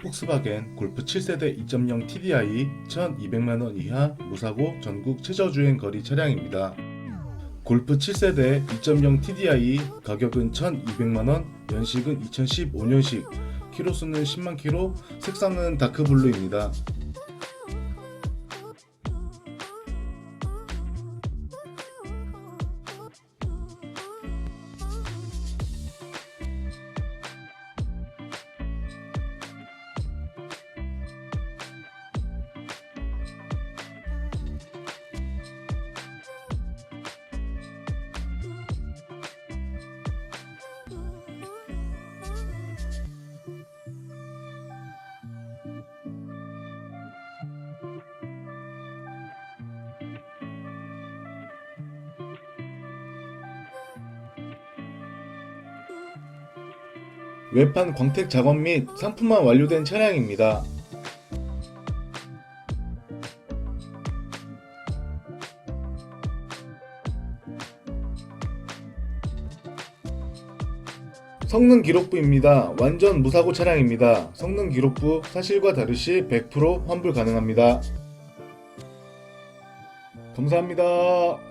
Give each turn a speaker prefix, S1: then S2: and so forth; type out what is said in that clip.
S1: 폭스바겐 골프 7세대 2.0 TDI 1200만원 이하 무사고 전국 최저주행 거리 차량입니다. 골프 7세대 2.0 TDI 가격은 1200만원, 연식은 2015년식, 키로수는 10만 키로, 색상은 다크블루입니다. 외판 광택 작업 및 상품화 완료된 차량입니다. 성능 기록부입니다. 완전 무사고 차량입니다. 성능 기록부 사실과 다르시 100% 환불 가능합니다. 감사합니다.